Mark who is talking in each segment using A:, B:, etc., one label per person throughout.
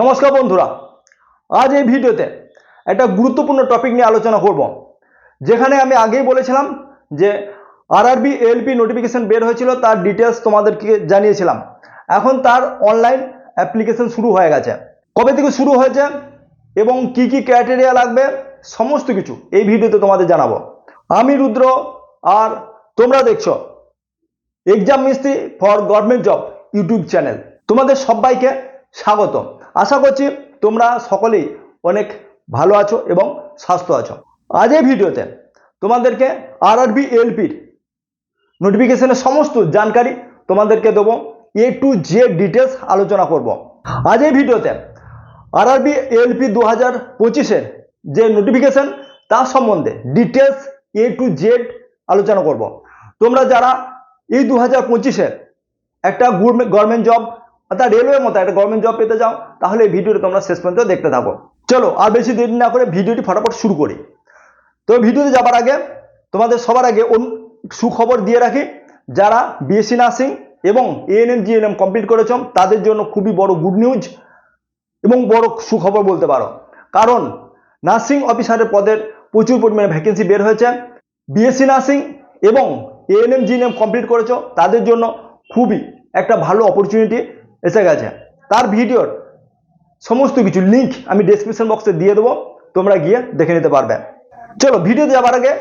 A: নমস্কার বন্ধুরা, আজ এই ভিডিওতে একটা গুরুত্বপূর্ণ টপিক নিয়ে আলোচনা করব, যেখানে আমি আগেই বলেছিলাম যে আরআরবি এলপি নোটিফিকেশন বের হয়েছিল, তার ডিটেলস তোমাদেরকে জানিয়েছিলাম। এখন তার অনলাইন অ্যাপ্লিকেশন শুরু হয়ে গেছে। কবে থেকে শুরু হয়েছে এবং কি কি ক্রাইটেরিয়া লাগবে, সমস্ত কিছু এই ভিডিওতে তোমাদের জানাব। আমি রুদ্র, আর তোমরা দেখছ এক্সাম মিস্ত্রি for government job YouTube channel তোমাদের সবাইকে স্বাগত। আশা করছি তোমরা সকলেই অনেক ভালো আছো এবং স্বাস্থ্য আছো। আজ এই ভিডিওতে তোমাদেরকে আর আরআরবি এলপির নোটিফিকেশনের সমস্ত জানকারি তোমাদেরকে দেবো। এ টু জে ডিটেলস আলোচনা করব। আজ এই ভিডিওতে আর আরআরবি এলপি দু হাজার পঁচিশের যে নোটিফিকেশন তার সম্বন্ধে ডিটেলস এ টু জেড আলোচনা করব। তোমরা যারা এই দু হাজার পঁচিশের একটা গভর্নমেন্ট জব অর্থাৎ রেলওয়ের মতো একটা গভর্নমেন্ট জব পেতে যাও তাহলে এই ভিডিওটি তোমরা শেষ পর্যন্ত দেখতে থাকো। চলো, আর বেশি দেরি না করে ভিডিওটি ফটাফট শুরু করি। তো ভিডিওতে যাবার আগে, তোমাদের সবার আগে সুখবর দিয়ে রাখি, যারা বিএসসি নার্সিং এবং এএনএম জিএনএম কমপ্লিট করেছ, তাদের জন্য খুবই বড় গুড নিউজ এবং বড় সুখবর বলতে পারো। কারণ নার্সিং অফিসারের পদের প্রচুর পরিমাণে ভ্যাকেন্সি বের হয়েছে। বিএসসি নার্সিং এবং এএনএম জিএনএম কমপ্লিট করেছ, তাদের জন্য খুবই একটা ভালো অপরচুনিটি এসে গেছে। তার ভিডিওর সমস্ত কিছু লিঙ্ক আমি ডেসক্রিপশন বক্সে দিয়ে দেবো। তোমরা গিয়ে দেখে নিতে পারবে। চলো ভিডিওতে যাবার আগে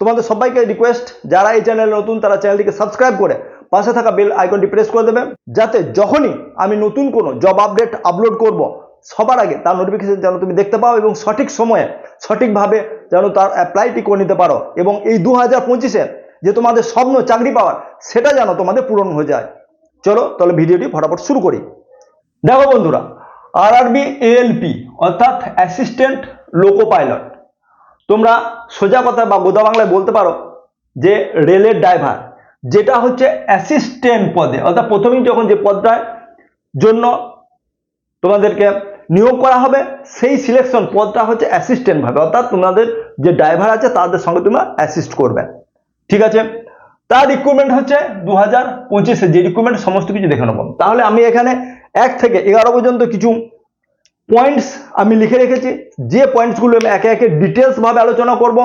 A: তোমাদের সবাইকে রিকোয়েস্ট যারা এই চ্যানেলে নতুন, তারা চ্যানেলটিকে সাবস্ক্রাইব করে পাশে থাকা বেল আইকনটি প্রেস করে দেবে। যাতে যখনই আমি নতুন কোনো জব আপডেট আপলোড করব, সবার আগে তার নোটিফিকেশন যেন তুমি দেখতে পাও এবং সঠিক সময়ে, সঠিকভাবে যেন তার অ্যাপ্লাইটি করে নিতে পারো। এবং এই দু হাজার পঁচিশে যে তোমাদের স্বপ্ন, চাকরি পাওয়ার, সেটা যেন তোমাদের পূরণ হয়ে যায়। চলো তাহলে ভিডিওটি ফটাফট শুরু করি। দেখো বন্ধুরা আর আরআরবি এএলপি অর্থাৎ অ্যাসিস্ট্যান্ট লোকো পাইলট তোমরা সোজা কথা বা গোদা বাংলায় বলতে পারো যে রেলের ড্রাইভার যেটা হচ্ছে অ্যাসিস্ট্যান্ট পদে। অর্থাৎ প্রথমেই যখন যে পদটার জন্য তোমাদেরকে নিয়োগ করা হবে, সেই সিলেকশন পদটা হচ্ছে অ্যাসিস্ট্যান্ট ভাবে। অর্থাৎ তোমাদের যে ড্রাইভার আছে, তাদের সঙ্গে তোমরা অ্যাসিস্ট করবে। ঠিক আছে? তার রিক্রুটমেন্ট হচ্ছে দু হাজার পঁচিশে, যে রিক্রুটমেন্ট সমস্ত কিছু দেখে নেব। তাহলে আমি এখানে এক থেকে এগারো পর্যন্ত কিছু পয়েন্টস আমি লিখে রেখেছি। যে পয়েন্টসগুলো আমি একে একে ডিটেলস ভাবে আলোচনা করব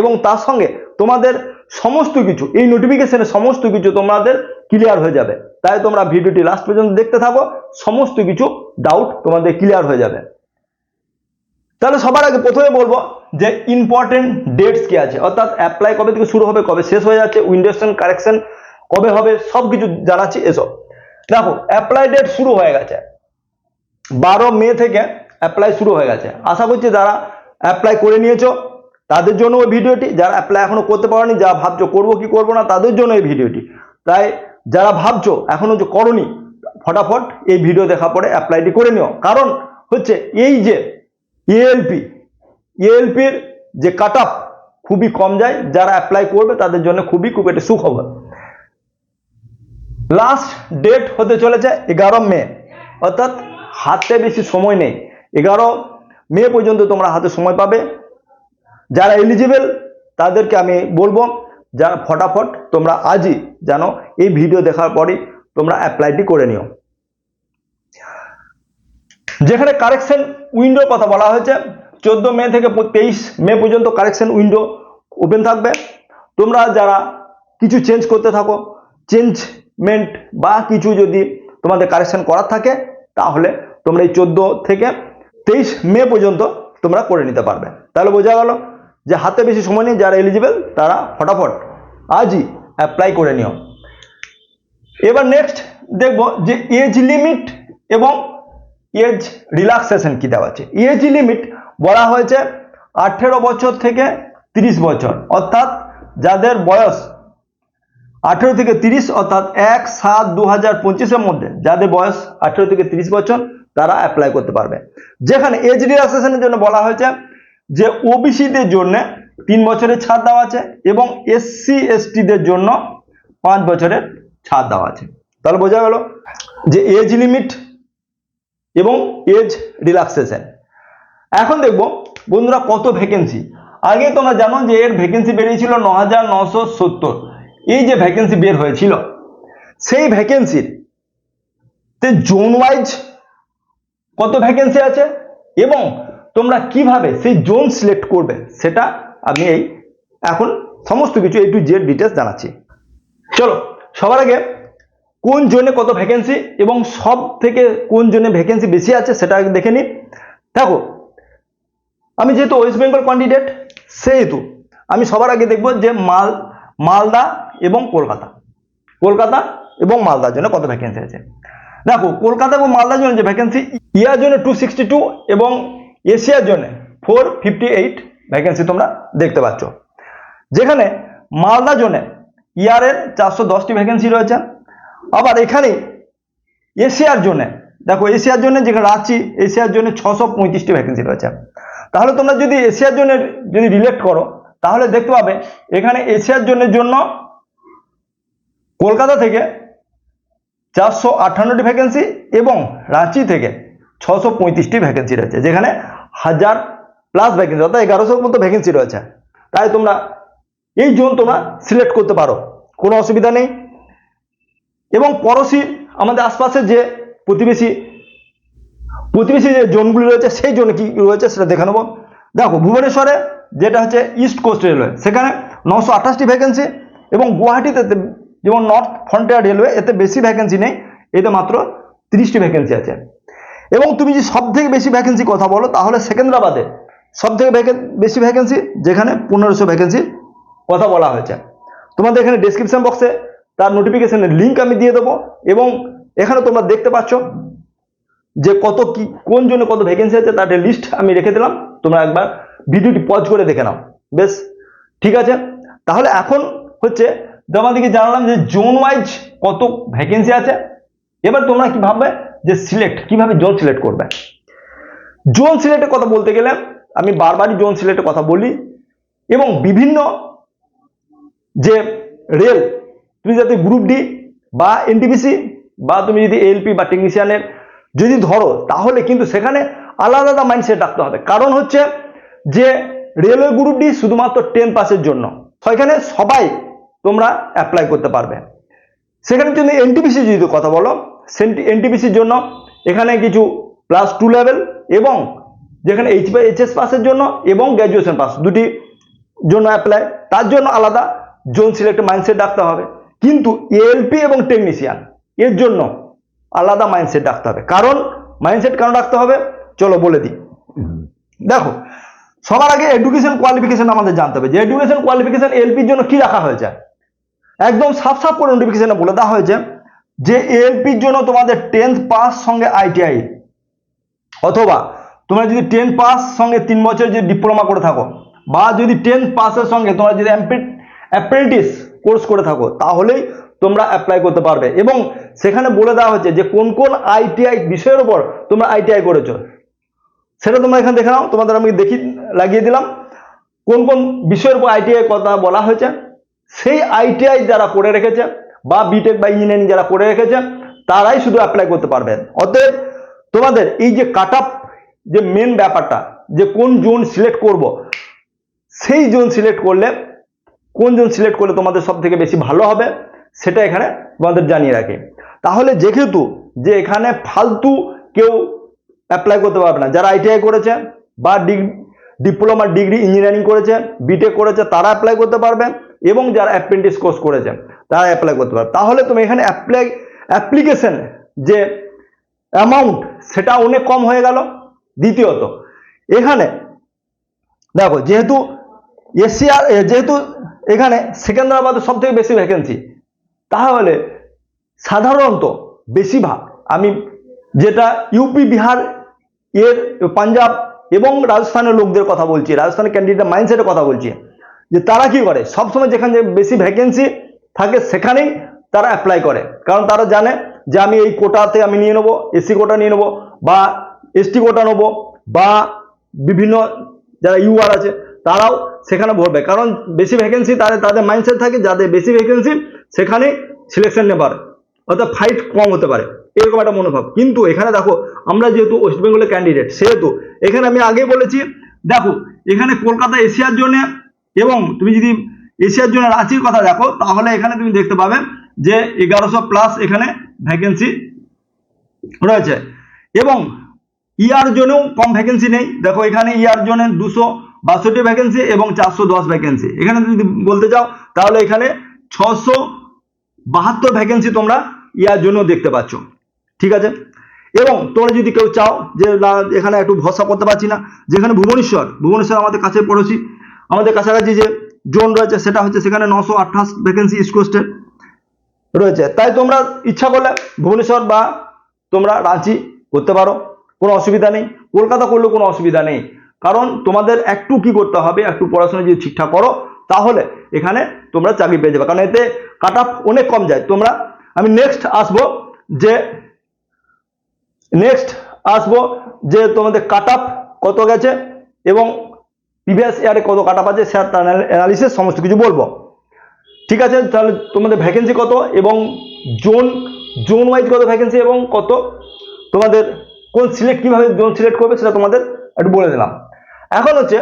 A: এবং তার সঙ্গে তোমাদের সমস্ত কিছু, এই নোটিফিকেশনের সমস্ত কিছু তোমাদের ক্লিয়ার হয়ে যাবে। তাই তোমরা ভিডিওটি লাস্ট পর্যন্ত দেখতে থাকো, সমস্ত কিছু ডাউট তোমাদের ক্লিয়ার হয়ে যাবে। তাহলে সবার আগে প্রথমে বলব যে ইম্পর্টেন্ট ডেটস কি আছে? অর্থাৎ অ্যাপ্লাই কবে থেকে শুরু হবে, কবে শেষ হয়ে যাচ্ছে উইন্ডোসন কারেকশন কবে হবে সব কিছু জানাচ্ছি, এসব। দেখো অ্যাপ্লাই ডেট শুরু হয়ে গেছে। বারো মে থেকে অ্যাপ্লাই শুরু হয়ে গেছে। আশা করছি যারা অ্যাপ্লাই করে নিয়েছো, তাদের জন্য ওই ভিডিওটি। যারা অ্যাপ্লাই এখনও করতে পারোনি, যারা ভাবছ করব কি করব না, তাদের জন্য এই ভিডিওটি। তাই যারা ভাবছ এখনও যে করনি, ফটাফট এই ভিডিও দেখা পরে অ্যাপ্লাইটি করে নিও। কারণ হচ্ছে এই যে এএলপি এএলপির যে কাট অফ খুবই কম যায়, যারা অ্যাপ্লাই করবে তাদের জন্য খুবই খুব একটা সুখবর। লাস্ট ডেট হতে চলেছে এগারো মে, অর্থাৎ হাতে বেশি সময় নেই। এগারো মে পর্যন্ত তোমরা হাতে সময় পাবে। যারা এলিজিবল তাদেরকে আমি বলব, যারা ফটাফট তোমরা আজই যেন এই ভিডিও দেখার পরেই তোমরা অ্যাপ্লাইটি করে নিও। যেখানে কারেকশন উইন্ডোর কথা বলা হয়েছে। চোদ্দ মে থেকে তেইশ মে পর্যন্ত কারেকশন উইন্ডো ওপেন থাকবে। তোমরা যারা কিছু চেঞ্জ করতে থাকো চেঞ্জমেন্ট বা কিছু যদি তোমাদের কারেকশন করার থাকে, তাহলে তোমরা এই চোদ্দ থেকে তেইশ মে পর্যন্ত তোমরা করে নিতে পারবে। তাহলে বোঝা গেল যে হাতে বেশি সময় নেই, যারা এলিজিবেল তারা ফটাফট আজই অ্যাপ্লাই করে নিও। এবার নেক্সট দেখব যে এজ লিমিট এবং এজ রিল্যাক্সেশন কি দেওয়া আছে? এজ লিমিট বলা হয়েছে আঠেরো বছর থেকে তিরিশ বছর। অর্থাৎ যাদের বয়স আঠেরো থেকে তিরিশ, অর্থাৎ এক সাত দু হাজার পঁচিশের মধ্যে, যাদের বয়স আঠেরো থেকে তিরিশ বছর, তারা অ্যাপ্লাই করতে পারবে। যেখানে এজ রিল্যাক্সেশনের জন্য বলা হয়েছে যে ওবিসিদের জন্য তিন বছরের ছাড় দেওয়া আছে এবং এসসি এসটিদের জন্য পাঁচ বছরের ছাড় দেওয়া আছে। তাহলে বোঝা গেল যে এজ লিমিট এবং এজ রিল্যাক্সেশন এখন দেখব, বন্ধুরা কত ভ্যাকেন্সি আগে তোমরা জানো যে এর ভ্যাকেন্সি বেরিয়েছিল ন হাজার নশো সত্তর। এই যে ভ্যাকেন্সি বের হয়েছিল, সেই ভ্যাকেন্সির তে জোন ওয়াইজ কত ভ্যাকেন্সি আছে? এবং তোমরা কীভাবে সেই জোন সিলেক্ট করবে সেটা আমি এই এখন সমস্ত কিছু এই টু জেড ডিটেলস জানাচ্ছি। চলো, সবার আগে কোন জোনে কত ভ্যাকেন্সি এবং সব থেকে কোন জোনে ভ্যাকেন্সি বেশি আছে সেটা দেখে নিই। দেখো, আমি যেহেতু ওয়েস্ট বেঙ্গল ক্যান্ডিডেট সেহেতু আমি সবার আগে দেখব যে মাল, মালদা এবং কলকাতা। কলকাতা এবং মালদার জন্য কত ভ্যাকেন্সি আছে। দেখো, কলকাতা এবং মালদার জন্য যে ভ্যাকেন্সি ইয়ার জন্য টু সিক্সটি টু এবং এশিয়ার জন্য ফোর ফিফটি এইট ভ্যাকেন্সি তোমরা দেখতে পাচ্ছ। যেখানে মালদা জোনে, ইয়ারের চারশো দশটি ভ্যাকেন্সি রয়েছে। আবার এখানে এশিয়ার জন্য, দেখো এশিয়ার জন্য যেখানে রাঁচি, এশিয়ার জন্য ছশো পঁয়ত্রিশটি ভ্যাকেন্সি রয়েছে। তাহলে তোমরা যদি এশিয়ার জন্য যদি রিলেট করো, তাহলে দেখতে পাবে এখানে এশিয়ার জন্যের জন্য কলকাতা থেকে চারশো আটান্নটি ভ্যাকেন্সি এবং রাঁচি থেকে ছশো পঁয়ত্রিশটি ভ্যাকেন্সি রয়েছে, যেখানে হাজার প্লাস ভ্যাকেন্সি অর্থাৎ এগারোশোর মতো ভ্যাকেন্সি রয়েছে। তাই তোমরা এই জোন তোমরা সিলেক্ট করতে পারো, কোনো অসুবিধা নেই। এবং পড়োশি আমাদের আশপাশে যে প্রতিবেশী প্রতিবেশী যে জোনগুলি রয়েছে, সেই জোনে কি রয়েছে সেটা দেখে নেব। দেখো, ভুবনেশ্বরে যেটা হচ্ছে ইস্ট কোস্ট রেলওয়ে সেখানে নশো আঠাশটি ভ্যাকেন্সি এবং গুয়াহাটিতে যেমন নর্থ ফ্রন্টিয়ার রেলওয়ে এতে বেশি ভ্যাকেন্সি নেই, এতে মাত্র তিরিশটি ভ্যাকেন্সি আছে। এবং তুমি যদি সব থেকে বেশি ভ্যাকেন্সি কথা বলো, তাহলে সেকেন্দ্রাবাদে সব থেকে বেশি ভ্যাকেন্সি যেখানে পনেরোশো ভ্যাকেন্সি কথা বলা হয়েছে। তোমাদের এখানে ডেসক্রিপশন বক্সে তার নোটিফিকেশনের লিঙ্ক আমি দিয়ে দেবো এবং এখানে তোমরা দেখতে পাচ্ছ যে কত কি, কোন জন্য কত ভ্যাকেন্সি আছে তার লিস্ট আমি রেখে দিলাম। তোমরা একবার ভিডিওটি পজ করে দেখে নাও। বেশ, ঠিক আছে? তাহলে এখন হচ্ছে তোমাদেরকে জানালাম যে জোন ওয়াইজ কত ভ্যাকেন্সি আছে। এবার তোমরা কি ভাববে যে সিলেক্ট কীভাবে জোন সিলেক্ট করবে? জোন সিলেক্টের কথা বলতে গেলে আমি বারবারই জোন সিলেক্টের কথা বলি এবং বিভিন্ন যে রেল তুমি যাতে গ্রুপ ডি বা এনটিপিসি বা তুমি যদি এলপি বা টেকনিশিয়ানের যদি ধরো, তাহলে কিন্তু সেখানে আলাদা আলাদা মাইন্ডসেট রাখতে হবে। কারণ হচ্ছে যে রেলওয়ে গ্রুপ ডি শুধুমাত্র টেন পাসের জন্য। সেখানে সবাই তোমরা অ্যাপ্লাই করতে পারবে। সেখানে যদি এনটিপিসি যদি কথা বলো এনটিপিসির জন্য এখানে কিছু প্লাস টু লেভেল এবং যেখানে এইচ এইচএস পাসের জন্য এবং গ্র্যাজুয়েশন পাস দুটি জন্য অ্যাপ্লাই তার জন্য আলাদা জোন সিলেক্ট মাইন্ডসেট রাখতে হবে। কিন্তু এএলপি এবং টেকনিশিয়ান এর জন্য আলাদা মাইন্ডসেট রাখতে হবে। কারণ মাইন্ডসেট কেন রাখতে হবে? চলো বলে দিই। দেখো, সবার আগে এডুকেশন কোয়ালিফিকেশন আমাদের জানতে হবে। যে এডুকেশন কোয়ালিফিকেশন এলপির জন্য কি রাখা হয়েছে? একদম সাফ সাফ করে নোটিফিকেশনে বলে দেওয়া হয়েছে যে এলপির জন্য তোমাদের টেন্থ পাস সঙ্গে আইটিআই অথবা তোমরা যদি টেন পাস সঙ্গে তিন বছর যদি ডিপ্লোমা করে থাকো, বা যদি টেন পাসের সঙ্গে তোমরা যদি অ্যাপ্রেন্টিস কোর্স করে থাকো, তাহলেই তোমরা অ্যাপ্লাই করতে পারবে। এবং সেখানে বলে দেওয়া হচ্ছে যে, কোন কোন আইটিআই বিষয়ের উপর তোমরা আইটিআই করেছ। সেটা তোমরা এখানে দেখে নাও, তোমাদের আমি দেখি, লাগিয়ে দিলাম। কোন কোন বিষয়ের উপর আইটিআই কথা বলা হয়েছে, সেই আইটিআই যারা করে রেখেছে, বা বিটেক বা ইঞ্জিনিয়ারিং যারা করে রেখেছে, তারাই শুধু অ্যাপ্লাই করতে পারবেন অতএব তোমাদের এই যে কাট যে মেন ব্যাপারটা, যে কোন জোন সিলেক্ট করব, সেই জোন সিলেক্ট করলে কোন জোন সিলেক্ট করলে তোমাদের সব থেকে বেশি ভালো হবে, সেটা এখানে তোমাদের জানিয়ে রাখি। তাহলে যেহেতু যে এখানে ফালতু কেউ অ্যাপ্লাই করতে পারবে না, যারা আইটিআই করেছে বা ডিগ ডিপ্লোমা ডিগ্রি ইঞ্জিনিয়ারিং করেছে বিটেক করেছে, তারা অ্যাপ্লাই করতে পারবে এবং যারা অ্যাপ্রেন্টিস কোর্স করেছে, তারা অ্যাপ্লাই করতে পারবে। তাহলে তুমি এখানে অ্যাপ্লাই অ্যাপ্লিকেশন যে অ্যামাউন্ট সেটা অনেক কম হয়ে গেল। দ্বিতীয়ত, এখানে দেখো, যেহেতু এশিয়ার যেহেতু এখানে সেকেন্দ্রাবাদে সব থেকে বেশি ভ্যাকেন্সি তাহলে সাধারণত বেশিরভাগ, আমি যেটা ইউপি বিহার, এর পাঞ্জাব এবং রাজস্থানের লোকদের কথা বলছি, রাজস্থানের ক্যান্ডিডেট মাইন্ডসেটের কথা বলছি, যে তারা কি করে? সবসময় যেখানে বেশি ভ্যাকেন্সি থাকে সেখানেই তারা অ্যাপ্লাই করে, কারণ তারা জানে যে আমি এই কোটাতে আমি নিয়ে নেব, এসি কোটা নিয়ে নেব, বা এসটি কোটা নেব, বা বিভিন্ন যারা ইউআর আছে, তারাও সেখানে ভরবে। কারণ বেশি ভ্যাকেন্সি তাদের তাদের মাইন্ডসেট থাকে যাদের বেশি ভ্যাকেন্সি সেখানে সিলেকশন নেবার। অর্থাৎ ফাইট কম হতে পারে। এরকম একটা মনোভাব। কিন্তু এখানে দেখো, আমরা যেহেতু ওয়েস্ট বেঙ্গলের ক্যান্ডিডেট সেহেতু এখানে আমি আগে বলেছি, দেখো, এখানে কলকাতা এশিয়ার জন্য এবং তুমি যদি এশিয়ার জন্য রাঁচির কথা দেখো, তাহলে এখানে তুমি দেখতে পাবে যে এগারোশো প্লাস এখানে ভ্যাকেন্সি রয়েছে। এবং ইয়ার জন্যও কম ভ্যাকেন্সি নেই। দেখো, এখানে ইয়ার জন্য দুশো বাষট্টি ভ্যাকেন্সি এবং চারশো দশ ভ্যাকেন্সি এখানে যদি বলতে চাও, তাহলে এখানে ছশো বাহাত্তর ভ্যাকেন্সি তোমরা ইয়ার জন্য দেখতে পাচ্ছ। ঠিক আছে? এবং তোমরা যদি কেউ চাও যে, না, এখানে একটু ভরসা করতে পারছি না, যেখানে ভুবনেশ্বর ভুবনেশ্বর আমাদের কাছে পড়োশি। আমাদের কাছাকাছি যে জোন রয়েছে, সেটা হচ্ছে সেখানে নশো আঠাশ ভ্যাকেন্সি ইস্ট কোস্টের রয়েছে। তাই তোমরা ইচ্ছা করলে ভুবনেশ্বর বা তোমরা রাঁচি করতে পারো। কোনো অসুবিধা নেই। কলকাতা করলেও কোনো অসুবিধা নেই। কারণ তোমাদের একটু কি করতে হবে, একটু পড়াশোনা যদি ঠিকঠাক করো, তাহলে এখানে তোমরা চাকরি পেয়ে যাবে। কারণ এতে কাট অফ অনেক কম যায়। তোমরা, আমি নেক্সট আসব যে নেক্সট আসব যে তোমাদের কাট কত গেছে এবং প্রিভিয়াস ইয়ারে কত কাট আছে সেটা অ্যানালিসিস সমস্ত কিছু বলব। ঠিক আছে? তাহলে তোমাদের ভ্যাকেন্সি কত এবং জোন জোন ওয়াইজ কত ভ্যাকেন্সি এবং কত? তোমাদের কোন সিলেক্ট কীভাবে জোন সিলেক্ট করবে সেটা তোমাদের একটু বলে দিলাম। এখন হচ্ছে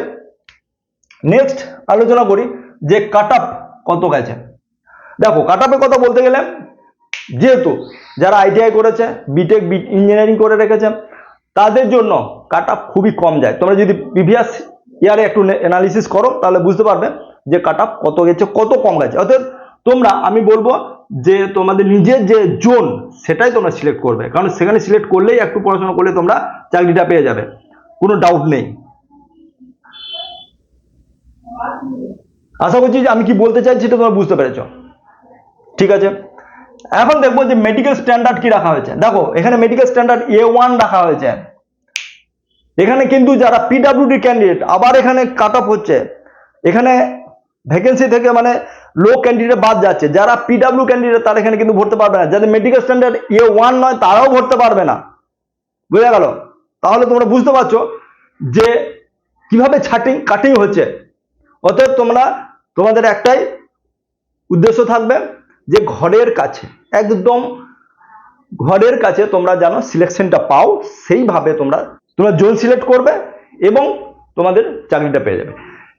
A: নেক্সট আলোচনা করি যে কাট কত গেছে। দেখো কাট কথা বলতে গেলে যেহেতু যারা আইটিআই করেছে বিটেক ইঞ্জিনিয়ারিং করে রেখেছে, তাদের জন্য কাট খুবই কম যায়। তোমরা যদি প্রিভিয়াস ইয়ারে একটু অ্যানালিসিস করো, তাহলে বুঝতে পারবে যে কাট কত গেছে, কত কম গেছে। অর্থাৎ তোমরা, আমি বলব যে তোমাদের নিজের যে জোন সেটাই তোমরা সিলেক্ট করবে। কারণ সেখানে সিলেক্ট করলেই একটু পড়াশোনা করলে তোমরা চাকরিটা পেয়ে যাবে। কোনো ডাউট নেই। আশা করছি যে আমি কি বলতে চাইছি সেটা তোমরা বুঝতে পেরেছ। ঠিক আছে? এখন দেখব যে মেডিকেল স্ট্যান্ডার্ড কি রাখা হয়েছে। দেখো, এখানে মেডিকেল স্ট্যান্ডার্ড এ ওয়ান রাখা হয়েছে। এখানে কিন্তু যারা পিডাব্লিউডি ক্যান্ডিডেট আবার এখানে কাট অফ হচ্ছে। এখানে ভ্যাকেন্সি থেকে মানে লো ক্যান্ডিডেট বাদ যাচ্ছে। যারা পিডাব্লিউ ক্যান্ডিডেট তারা এখানে কিন্তু ভরতে পারবে না। যাদের মেডিকেল স্ট্যান্ডার্ড এ ওয়ান নয়, তারাও ভরতে পারবে না। বুঝে গেল? তাহলে তোমরা বুঝতে পারছ যে কীভাবে ছাটিং কাটিং হচ্ছে। অতএব তোমরা তোমাদের একটাই উদ্দেশ্য থাকবে যে ঘরের কাছে, একদম ঘরের কাছে তোমরা যেন সিলেকশনটা পাও, সেইভাবে তোমরা তোমরা জোন সিলেক্ট করবে এবং তোমাদের চাকরিটা পেয়ে যাবে।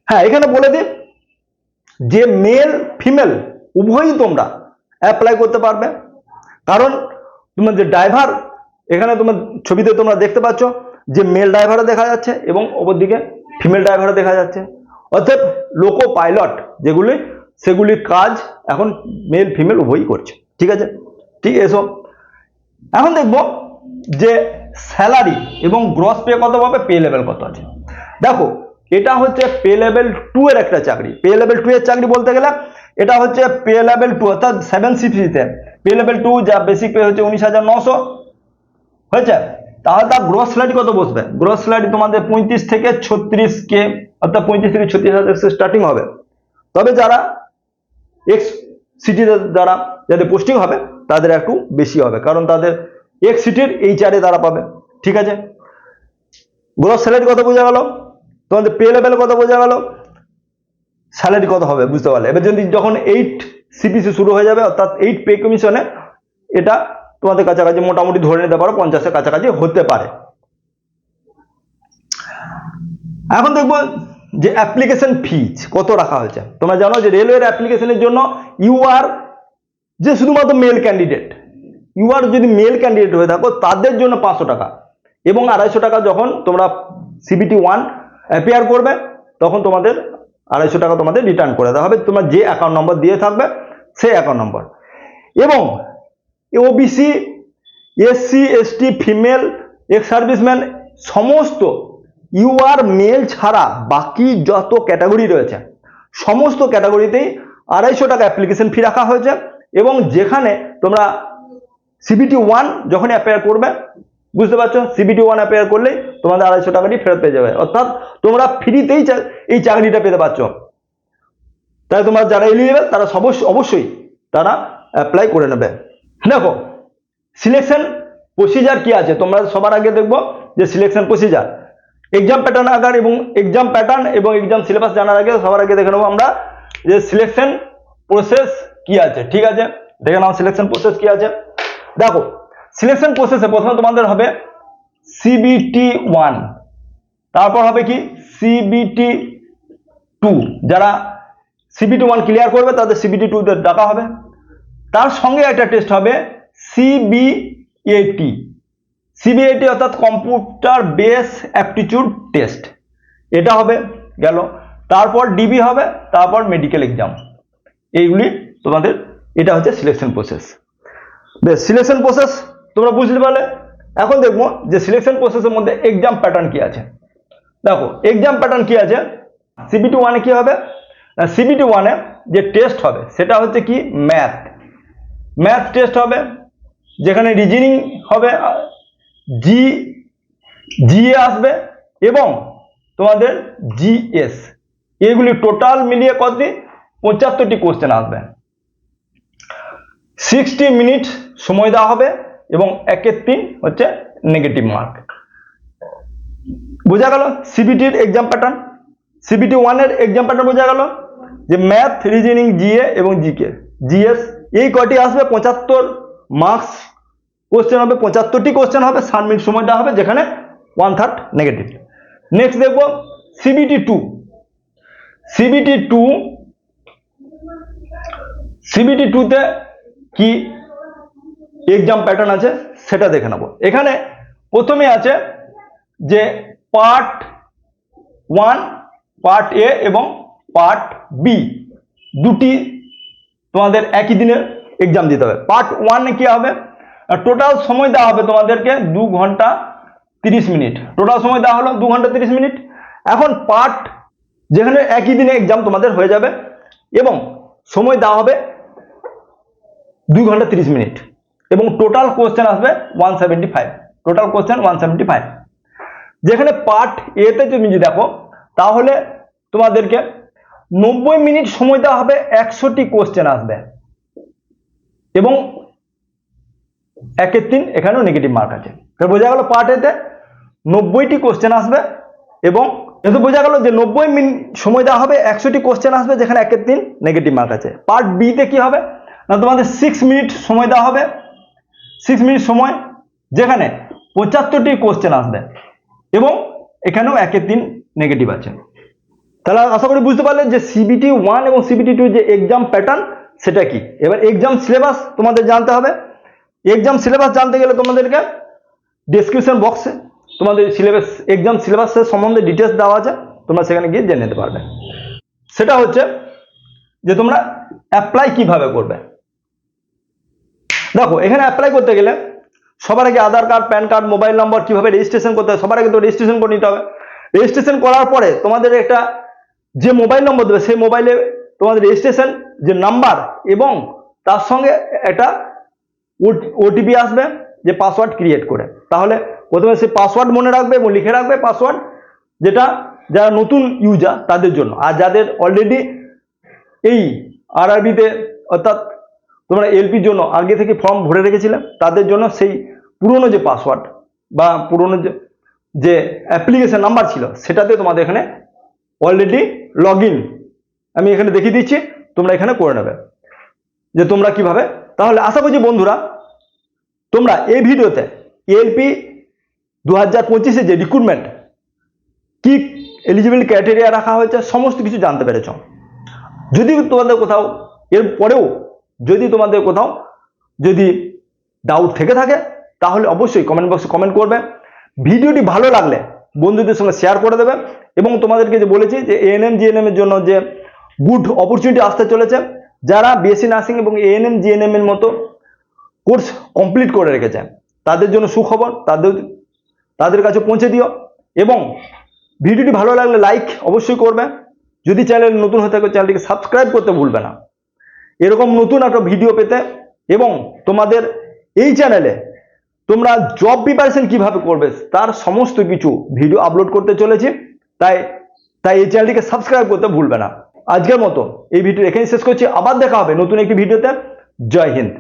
A: হ্যাঁ এখানে বলে দিই, যে মেল ফিমেল উভয়ই তোমরা অ্যাপ্লাই করতে পারবে। কারণ তোমার যে ড্রাইভার এখানে তোমার ছবিতে তোমরা দেখতে পাচ্ছ যে মেল ড্রাইভারও দেখা যাচ্ছে এবং ওপর দিকে ফিমেল ড্রাইভারও দেখা যাচ্ছে। অর্থাৎ লোকো পাইলট যেগুলি সেগুলির কাজ এখন মেল ফিমেল উভয়ই করছে, ঠিক আছে? ঠিক এসো। এখন দেখব যে স্যালারি এবং গ্রস পে কত পাবে? পে লেভেল কত আছে? দেখো, এটা হচ্ছে পে লেভেল টু এর একটা চাকরি। পে লেভেল টু এর চাকরি বলতে গেলে, এটা হচ্ছে পে লেভেল টু অর্থাৎ সেভেন সিপিতে পে লেভেল টু যা বেসিক পে হচ্ছে উনিশ হাজার নশো। হয়েছে? তাহলে তার গ্রস স্যালারি কত বসবে? গ্রস স্যালারি তোমাদের পঁয়ত্রিশ থেকে ছত্রিশ কে অর্থাৎ পঁয়ত্রিশ থেকে ছত্রিশ হাজার স্টার্টিং হবে। তবে যারা এক্স সিটিতে যারা যাদের পোস্টিং হবে, তাদের একটু বেশি হবে, কারণ তাদের এক্স সিটির এই চারে তারা পাবে। ঠিক আছে? গ্রস স্যালারি কত বোঝা গেল? তোমাদের পে লেভেল কত বোঝা গেল? স্যালারি কত হবে, বুঝতে পারলে? এবার যদি যখন এইট সিপিসি শুরু হয়ে যাবে, অর্থাৎ এইট পে কমিশনে এটা তোমাদের কাছাকাছি মোটামুটি ধরে নিতে পারো, পঞ্চাশের কাছাকাছি হতে পারে। এখন দেখব যে অ্যাপ্লিকেশন ফিজ কত রাখা হয়েছে। তোমরা জানো যে রেলওয়ের অ্যাপ্লিকেশনের জন্য ইউ আর যে শুধুমাত্র মেল ক্যান্ডিডেট ইউ আর যদি মেল ক্যান্ডিডেট হয়ে থাকো, তাদের জন্য পাঁচশো টাকা এবং আড়াইশো টাকা যখন তোমরা সিবিটি ওয়ান অ্যাপিয়ার করবে, তখন তোমাদের আড়াইশো টাকা তোমাদের রিটার্ন করে দেওয়া হবে। তোমার যে অ্যাকাউন্ট নম্বর দিয়ে থাকবে, সেই অ্যাকাউন্ট নম্বর এবং OBC SC ST female ex serviceman সমস্ত ইউআর মেল ছাড়া বাকি যত ক্যাটাগরি রয়েছে, সমস্ত ক্যাটাগরিতেই আড়াইশো টাকা অ্যাপ্লিকেশন ফি রাখা হয়েছে এবং যেখানে তোমরা সিবিটি ওয়ান যখন অ্যাপেয়ার করবে, বুঝতে পারছ? সিবিটি ওয়ান অ্যাপেয়ার করলেই তোমাদের আড়াইশো টাকাটি ফেরত পেয়ে যাবে। অর্থাৎ তোমরা ফ্রিতেই এই চাকরিটা পেতে পারছ। তাই তোমরা যারা এলিজিবল তারা অবশ্যই তারা অ্যাপ্লাই করে নেবে। দেখো সিলেকশন প্রসিজার কি আছে? তোমরা সবার আগে দেখব যে সিলেকশন প্রসিজার এক্সাম প্যাটার্ন আগার এবং এক্সাম প্যাটার্ন এবং এক্সাম সিলেবাস জানার আগে সবার আগে দেখে নেব আমরা যে সিলেকশন প্রসেস কি আছে, ঠিক আছে? দেখে নাও সিলেকশন প্রসেস কি আছে। দেখো সিলেকশন প্রসেসে প্রথমে তোমাদের হবে সিবিটি ওয়ান তারপর হবে কি সিবিটি টু যারা সিবিটি ওয়ান ক্লিয়ার করবে তাদের সিবিটি টুতে ডাকা হবে। তার সঙ্গে একটা টেস্ট হবে সিবিএটি সিবিআইটি অর্থাৎ কম্পিউটার বেস অ্যাপটিটিউড টেস্ট এটা হবে, গেল। তারপর ডিবি হবে, তারপর মেডিকেল এক্সাম এইগুলি তোমাদের, এটা হচ্ছে সিলেকশন প্রসেস বেশ সিলেকশন প্রসেস তোমরা বুঝতে পারলে? এখন দেখব যে সিলেকশন প্রসেসের মধ্যে এক্সাম প্যাটার্ন কি আছে। দেখো এক্সাম প্যাটার্ন কি আছে? সিবিটি ওয়ানে কি হবে? সিবিটি ওয়ানে যে টেস্ট হবে, সেটা হচ্ছে কি? ম্যাথ ম্যাথ টেস্ট হবে, যেখানে রিজনিং হবে জি জিএ আসবে এবং তোমাদের জিএস এগুলি টোটাল মিলিয়ে কতটি? পঁচাত্তরটি কোশ্চেন আসবে। সিক্সটি মিনিট সময় দেওয়া হবে এবং একের তিন হচ্ছে নেগেটিভ মার্ক বোঝা গেল সিবিটির এক্সাম প্যাটার্ন সিবিটি ওয়ানের এক্সাম প্যাটার্ন বোঝা গেল যে ম্যাথ রিজনিং জিএ এবং জিকে জিএস এই কটি আসবে? পঁচাত্তর মার্কস কোশ্চেন হবে পঁচাত্তরটি কোশ্চেন হবে ষাট মিনিট সময় দেওয়া হবে যেখানে ওয়ান থার্ড নেগেটিভ নেক্সট দেখব CBT two CBT two CBT টুতে কি এক্সাম প্যাটার্ন আছে সেটা দেখে নেব। এখানে প্রথমে আছে যে পার্ট ওয়ান পার্ট এ এবং পার্ট বি দুটি তোমাদের একই দিনে এক্সাম দিতে হবে। পার্ট ওয়ানে কি হবে? টোটাল সময় দেওয়া হবে তোমাদেরকে দু ঘণ্টা তিরিশ মিনিট। টোটাল সময় দেওয়া হলো দু ঘণ্টা তিরিশ মিনিট। এখন পার্ট যেখানে একই দিনে এক্সাম তোমাদের হয়ে যাবে এবং সময় দেওয়া হবে দুই ঘণ্টা তিরিশ মিনিট এবং টোটাল কোশ্চেন আসবে one seventy five total question one seventy five যেখানে পার্ট এতে তুমি যদি দেখো, তাহলে তোমাদেরকে নব্বই মিনিট সময় দেওয়া হবে একশোটি কোশ্চেন আসবে। এবং একের তিন, এখানেও নেগেটিভ মার্ক আছে। তাহলে বোঝা গেল পার্ট এতে নব্বইটি কোশ্চেন আসবে এবং এতে বোঝা গেল যে নব্বই মিনিট সময় দেওয়া হবে, একশোটি কোশ্চেন আসবে যেখানে একের তিন নেগেটিভ মার্ক আছে। পার্ট বিতে কি হবে? না, তোমাদের সিক্স মিনিট সময় দেওয়া হবে। সিক্স মিনিট সময় যেখানে পঁচাত্তরটি কোশ্চেন আসবে এবং এখানেও একের তিন নেগেটিভ আছে। তাহলে আশা করি বুঝতে পারলে যে সিবিটি ওয়ান এবং সিবিটি টু যে এক্সাম প্যাটার্ন সেটা কি? এবার এক্সাম সিলেবাস তোমাদের জানতে হবে। এক্সাম সিলেবাস জানতে গেলে তোমাদেরকে ডেসক্রিপশন বক্সে তোমাদের সিলেবাস এক্সাম সিলেবাসের সম্বন্ধে ডিটেলস দেওয়া আছে, তোমরা সেখানে গিয়ে জেনে নিতে পারবে। সেটা হচ্ছে যে তোমরা অ্যাপ্লাই কীভাবে করবে। দেখো, এখানে অ্যাপ্লাই করতে গেলে সবার আগে Aadhaar card PAN card mobile number কীভাবে রেজিস্ট্রেশন করতে হবে সবার আগে তো রেজিস্ট্রেশন করে নিতে হবে। রেজিস্ট্রেশন করার পরে তোমাদের একটা যে মোবাইল নম্বর দেবে, সেই মোবাইলে তোমাদের রেজিস্ট্রেশন যে নাম্বার এবং তার সঙ্গে একটা ওটিপি আসবে যে পাসওয়ার্ড ক্রিয়েট করে। তাহলে প্রথমে সেই পাসওয়ার্ড মনে রাখবে এবং লিখে রাখবে পাসওয়ার্ড যেটা যারা নতুন ইউজার তাদের জন্য। আর যাদের অলরেডি এই আরআরবিতে অর্থাৎ তোমরা এলপির জন্য আগে থেকে ফর্ম ভরে রেখেছিলে, তাদের জন্য সেই পুরনো যে পাসওয়ার্ড বা পুরনো যে যে অ্যাপ্লিকেশন নাম্বার ছিল, সেটাতে তোমাদের এখানে অলরেডি লগ আমি এখানে দেখিয়ে দিচ্ছি, তোমরা এখানে করে নেবে। যে তোমরা কীভাবে তাহলে আশা করছি বন্ধুরা, তোমরা এই ভিডিওতে এলপি দু হাজার পঁচিশে যে রিক্রুটমেন্ট কি এলিজিবল ক্রাইটেরিয়া রাখা হয়েছে, সমস্ত কিছু জানতে পেরেছ। যদি তোমাদের কোথাও, এর পরেও যদি তোমাদের কোথাও যদি ডাউট থেকে থাকে, তাহলে অবশ্যই কমেন্ট বক্সে কমেন্ট করবে। ভিডিওটি ভালো লাগলে বন্ধুদের সঙ্গে শেয়ার করে দেবে এবং তোমাদেরকে যে বলেছি যে এএনএম জিএনএম এর জন্য যে গুড অপরচুনিটি আসতে চলেছে যারা বিএসসি নার্সিং এবং এএনএম জিএনএম এর মতো কোর্স কমপ্লিট করে রেখেছে তাদের জন্য সুখবর, তাদের তাদের কাছে পৌঁছে দিও এবং ভিডিওটি ভালো লাগলে লাইক অবশ্যই করবে। যদি চ্যানেল নতুন হয়ে থাকে চ্যানেলটিকে সাবস্ক্রাইব করতে ভুলবে না। এরকম নতুন একটা ভিডিও পেতে এবং তোমাদের এই চ্যানেলে তোমরা জব প্রিপারেশন কীভাবে করবে, তার সমস্ত কিছু ভিডিও আপলোড করতে চলেছি। তাই তাই এই চ্যানেলটিকে সাবস্ক্রাইব করতে ভুলবে না। আজকের মতো। এই ভিডিও এখানেই শেষ করছি। আবার দেখা হবে নতুন একটি ভিডিওতে। জয় হিন্দ।